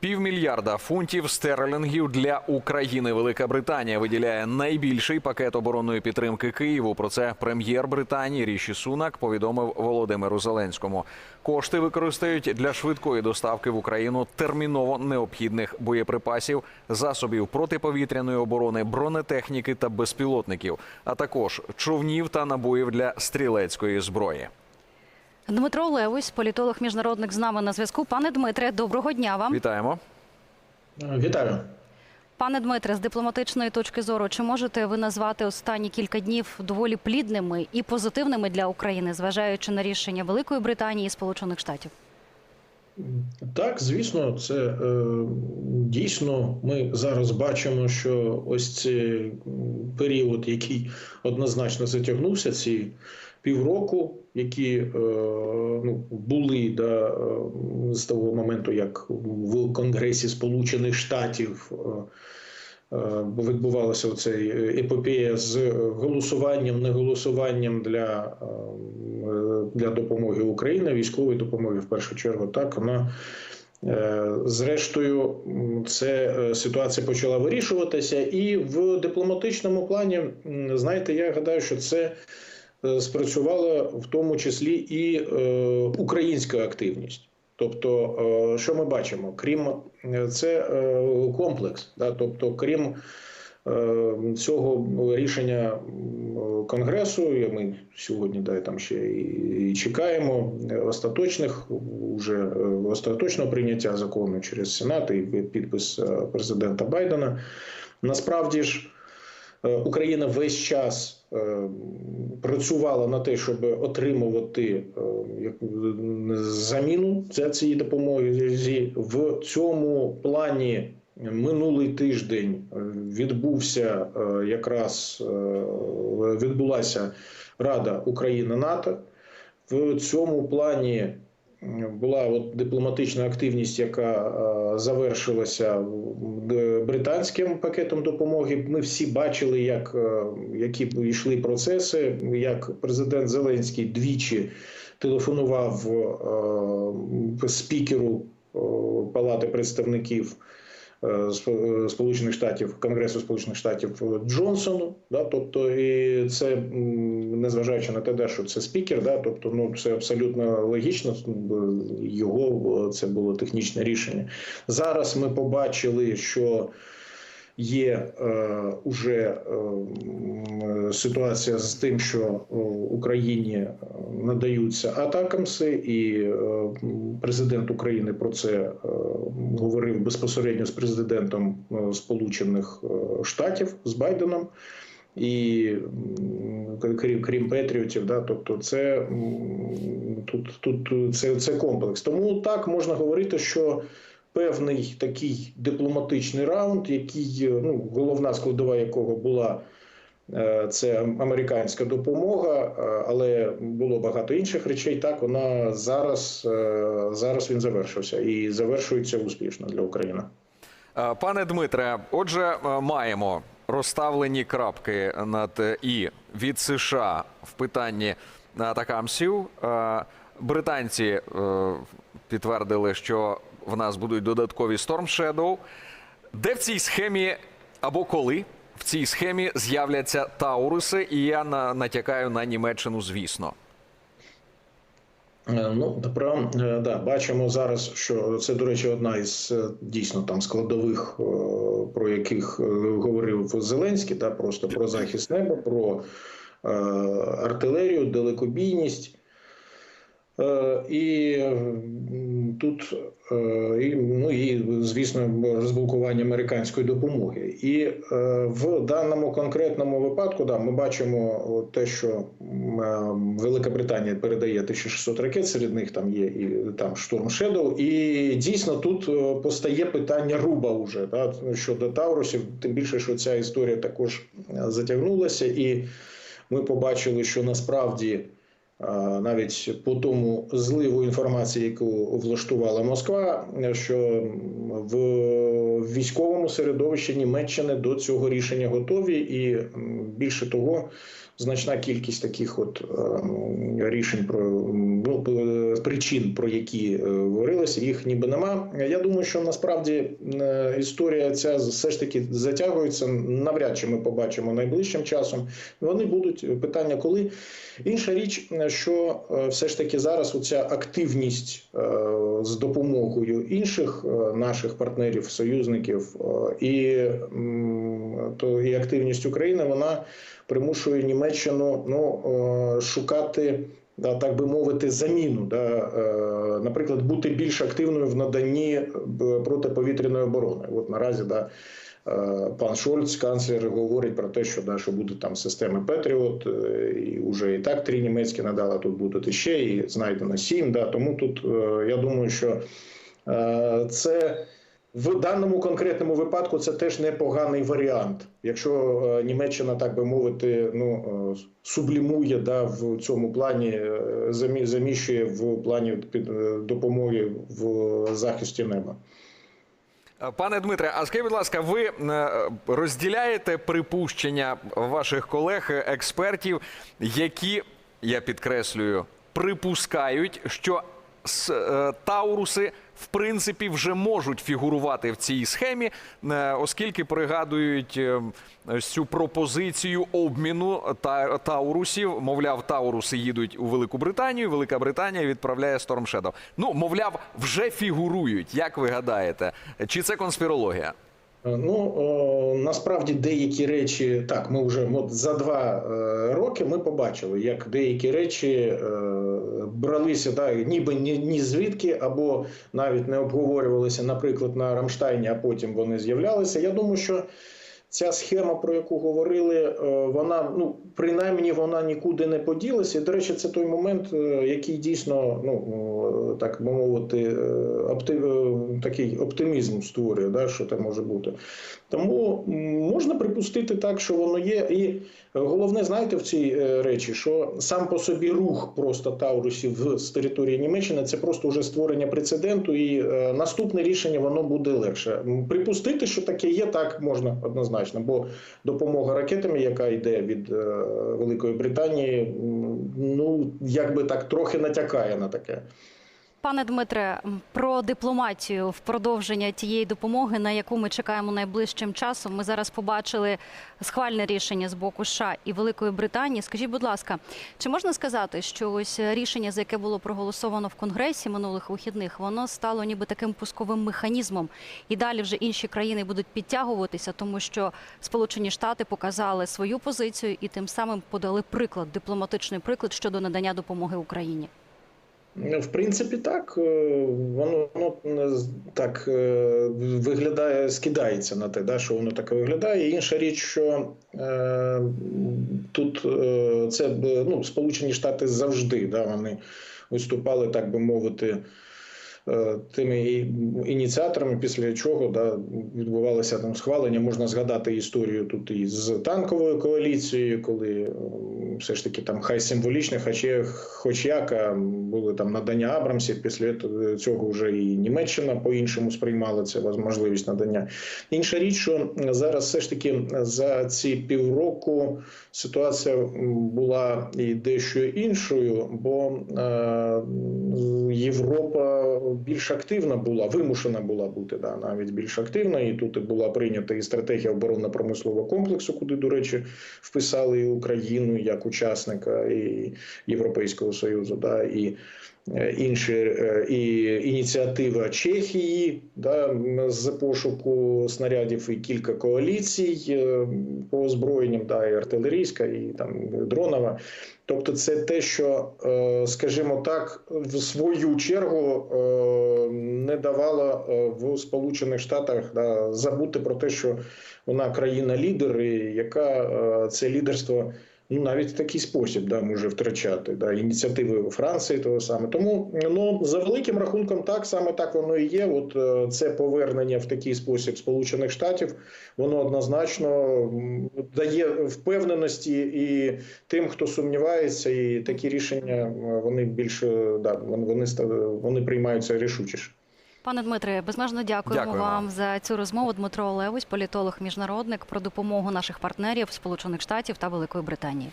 Півмільярда фунтів стерлінгів для України. Велика Британія виділяє найбільший пакет оборонної підтримки Києву. Про це прем'єр Британії Ріші Сунак повідомив Володимиру Зеленському. Кошти використають для швидкої доставки в Україну терміново необхідних боєприпасів, засобів протиповітряної оборони, бронетехніки та безпілотників, а також човнів та набоїв для стрілецької зброї. Дмитро Левусь, політолог міжнародник з нами на зв'язку. Пане Дмитре, доброго дня вам. Вітаємо. Вітаю. Пане Дмитре, з дипломатичної точки зору, чи можете ви назвати останні кілька днів доволі плідними і позитивними для України, зважаючи на рішення Великої Британії і Сполучених Штатів? Так, звісно, це е, дійсно. Ми зараз бачимо, що ось цей період, який однозначно затягнувся, ці півроку, які е, ну, були да, е, з того моменту, як в Конгресі Сполучених Штатів. Е, Відбувалася оцей епопея з голосуванням, неголосуванням для, для допомоги Україні, військової допомоги в першу чергу. Так вона зрештою, це ситуація почала вирішуватися, і в дипломатичному плані, знаєте, я гадаю, що це спрацювала в тому числі і е, українська активність. Тобто, е, що ми бачимо? Крім е, це е, комплекс, да? тобто, крім е, цього рішення Конгресу, ми сьогодні да, там ще і, чекаємо е, остаточних уже е, остаточного прийняття закону через Сенат і підпис е, президента Байдена. Насправді ж. Е, Україна весь час е, працювала на те, щоб отримувати е, заміну за цієї допомоги. В цьому плані минулий тиждень відбувся якраз відбулася Рада Україна НАТО. В цьому плані була от дипломатична активність, яка е, завершилася британським пакетом допомоги. Ми всі бачили, як е, які йшли процеси, як президент Зеленський двічі телефонував е, спікеру е, Палати представників. Е, Сполучених Штатів Конгресу Сполучених Штатів Джонсону, да, тобто і це незважаючи на те, що це спікер, да, тобто ну це абсолютно логічно. Його е, це було технічне рішення. Зараз ми побачили, що є е, уже е, ситуація з тим, що е, Україні надаються атакамси, і президент України про це говорив безпосередньо з президентом Сполучених Штатів з Байденом. І крім крім Петріотів, да, тобто це тут, тут це, це комплекс. Тому так можна говорити, що певний такий дипломатичний раунд, який ну головна складова якого була. е, Це американська допомога, е, але було багато інших речей. Так вона зараз, е, зараз він завершився і завершується успішно для України. Е, Пане Дмитре, отже, е, маємо розставлені крапки над е, і від США в питанні атакамсів. Е, Британці е, підтвердили, що в нас будуть додаткові Storm Shadow. Де в цій схемі або коли в цій схемі з'являться Тауруси, і я на, натякаю на Німеччину, звісно. Е, Ну, про е, да, бачимо зараз, що це, до речі, одна із е, дійсно там складових, про яких говорив Зеленський, та просто про захист неба, про артилерію, далекобійність. Е, І тут е, і, ну і звісно розблокування американської допомоги. І е, в даному конкретному випадку да, ми бачимо те, що Велика Британія передає 1600 ракет, серед них там є і там Штурм Shadow. І дійсно тут постає питання руба уже да, щодо Таурусів, тим більше, що ця історія також затягнулася, і ми побачили, що насправді. Навіть по тому зливу інформації, яку влаштувала Москва, що в військовому середовищі Німеччини до цього рішення готові, і більше того, значна кількість таких от е, рішень про ну, причин, про які е, говорилося, їх ніби нема. Я думаю, що насправді е, історія ця все ж таки затягується. Навряд чи ми побачимо найближчим часом. Вони будуть питання, коли інша річ, е, що е, все ж таки зараз оця активність е, з допомогою інших е, наших партнерів, союзників е, і, то і активність України, вона примушує Німеччину ну, е, шукати. Так би мовити, заміну, да, е, наприклад, бути більш активною в наданні е, протиповітряної оборони. От наразі да, е, пан Шольц, канцлер, говорить про те, що да, що будуть там системи Петріот, і вже і так три німецькі надали, тут будуть іще, і знайдено сім. Да, тому тут я думаю, що це. В даному конкретному випадку це теж непоганий варіант. Якщо е, Німеччина, так би мовити, ну е, сублімує да, в цьому плані, е, заміщує в плані допомоги в захисті неба. Пане Дмитре, а скажіть, будь ласка, ви розділяєте припущення ваших колег, експертів, які, я підкреслюю, припускають, що Тауруси в принципі вже можуть фігурувати в цій схемі, е, оскільки пригадують е, цю пропозицію обміну та Таурусів. Мовляв, Тауруси їдуть у Велику Британію. Велика Британія відправляє Storm Shadow. Ну, мовляв, вже фігурують. Як ви гадаєте, чи це конспірологія? Е, Ну о, насправді деякі речі так. Ми вже от за два е, роки ми побачили, як деякі речі е, бралися да, ніби ні, ні звідки, або навіть не обговорювалися, наприклад, на Рамштайні, а потім вони з'являлися. Я думаю, що ця схема, про яку говорили, е, вона ну принаймні вона нікуди не поділася. До речі, це той момент, е, який дійсно, ну е, так би мовити, оптим, такий оптимізм створює, да, що це може бути. Тому можна припустити так, що воно є. І головне, знаєте, в цій е, речі, що сам по собі рух просто Таурусів з території Німеччини це просто вже створення прецеденту, і е, наступне рішення воно буде легше. Припустити, що таке є, так можна однозначно, бо допомога ракетами, яка йде від е, Великої Британії, ну якби так трохи натякає на таке. Пане Дмитре, про дипломатію в продовження тієї допомоги, на яку ми чекаємо найближчим часом. Ми зараз побачили схвальне рішення з боку США і Великої Британії. Скажіть, будь ласка, чи можна сказати, що ось рішення, за яке було проголосовано в Конгресі минулих вихідних, воно стало ніби таким пусковим механізмом, і далі вже інші країни будуть підтягуватися, тому що Сполучені Штати показали свою позицію і тим самим подали приклад, дипломатичний приклад щодо надання допомоги Україні. Ну, В принципі, так воно воно ну, так е, виглядає, скидається на те, да, що воно так виглядає. Інша річ, що е, тут е, це е, ну, Сполучені Штати завжди да, вони виступали, так би мовити. Е, Тими ініціаторами, після чого да, відбувалося там схвалення, можна згадати історію тут і з танковою коаліцією, коли е, все ж таки там хай символічно, хоч, хоч як були там надання Абрамсів. Після цього вже і Німеччина по-іншому сприймала це можливість надання. Інша річ, що зараз все ж таки за ці півроку ситуація була і дещо іншою, бо е, Європа більш активна була, вимушена була бути да, навіть більш активна. І тут була прийнята і стратегія оборонно-промислового комплексу, куди, до речі, вписали і Україну як учасника і Європейського Союзу, да, і інші е, і ініціатива Чехії да, з пошуку снарядів і кілька коаліцій е, по озброєнням, да, і артилерійська, і там дронова. Тобто, це те, що, е, скажімо так, в свою чергу е, не давало е, в Сполучених Штатах да, забути про те, що вона країна-лідер, і яка е, це лідерство ну навіть в такий спосіб да, може втрачати да, ініціативи Франції того саме. Тому ну за великим рахунком, так саме так воно і є. От е, це повернення в такий спосіб Сполучених Штатів, воно однозначно дає впевненості і тим, хто сумнівається, і такі рішення е, вони більше да вони вони, вони приймаються рішучіше. Пане Дмитре, безмежно дякуємо Дякую вам. за цю розмову. Дмитро Олевось, політолог, міжнародник про допомогу наших партнерів Сполучених Штатів та Великої Британії.